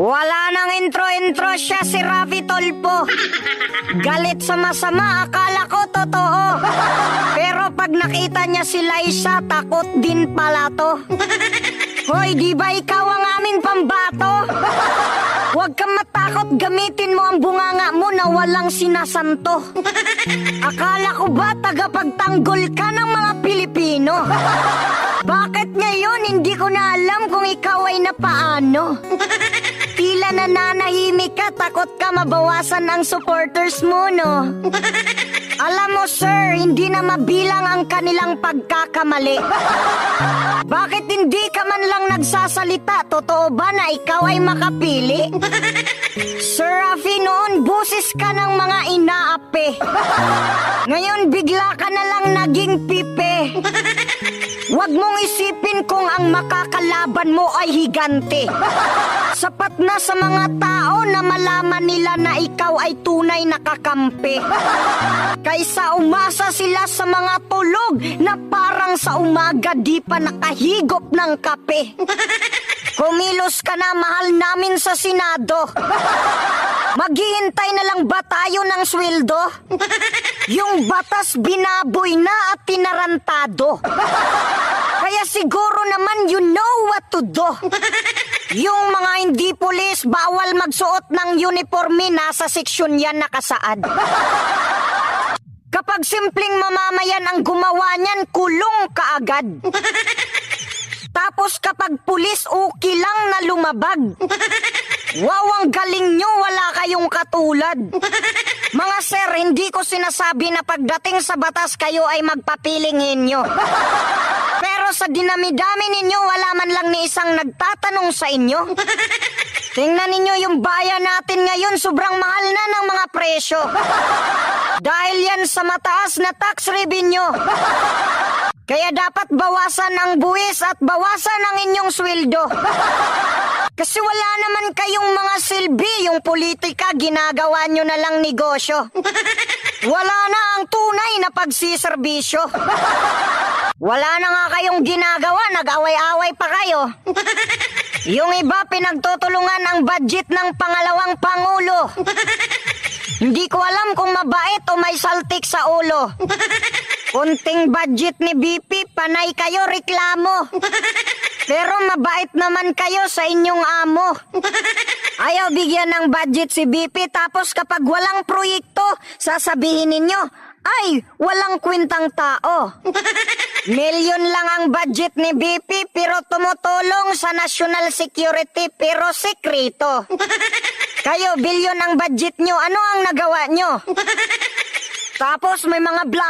Wala nang intro-intro siya si Rafi Tolpo. Galit sa masama, akala ko totoo. Pero pag nakita niya si Liza, takot din pala to. Hoy, di ba ikaw ang aming pambato? Huwag kang matakot, gamitin mo ang bunganga mo na walang sinasanto. Akala ko ba tagapagtanggol ka ng mga Pilipino? Bakit ngayon hindi ko na alam kung ikaw ay napaano? Nananahimik ka, takot ka mabawasan ang supporters mo, no? Alam mo, sir, hindi na mabilang ang kanilang pagkakamali. Bakit hindi ka man lang nagsasalita? Totoo ba na ikaw ay makapili? Sir Rafi, noon busis ka ng mga inaapi. Ngayon bigla ka na lang naging pipe. Huwag mong isipin kung ang makakalaban mo ay higante. Sapat na sa mga tao na malaman nila na ikaw ay tunay na kakampi. Kaysa umasa sila sa mga tulog na parang sa umaga di pa nakahigop ng kape. Kumilos ka na mahal namin sa Senado. Maghihintay na lang ba tayo ng sweldo? Yung batas binaboy na at tinarantado. Kaya siguro naman you know what to do. Yung mga hindi pulis, bawal magsuot ng uniforme, nasa seksyon yan nakasaad. Kapag simpleng mamamayan ang gumawa niyan, kulong kaagad. Tapos kapag pulis, okay lang na lumabag. Wow, ang galing nyo, wala kayong katulad. Mga sir, hindi ko sinasabi na pagdating sa batas kayo ay magpapiling inyo. Sa dinami-dami ninyo, wala man lang ni isang nagtatanong sa inyo. Tingnan ninyo yung bayan natin ngayon, sobrang mahal na ng mga presyo. Dahil yan sa mataas na tax revenue. Kaya dapat bawasan ang buwis at bawasan ang inyong sweldo. Kasi wala naman kayong mga silbi, yung politika ginagawa nyo na lang negosyo. Wala na ang tunay na pagsiservisyo. Wala na nga kayong ginagawa, nag-away-away pa kayo. Yung iba pinagtutulungan ang budget ng pangalawang pangulo. Hindi ko alam kung mabait o may saltik sa ulo. Kunting budget ni BP, panay kayo reklamo. Pero mabait naman kayo sa inyong amo. Ayaw bigyan ng budget si BP tapos kapag walang proyekto, sasabihin ninyo, ay, walang kwintang tao. Milyon lang ang budget ni BP pero tumutulong sa national security pero sekreto. Kayo, bilyon ang budget nyo. Ano ang nagawa nyo? Tapos may mga black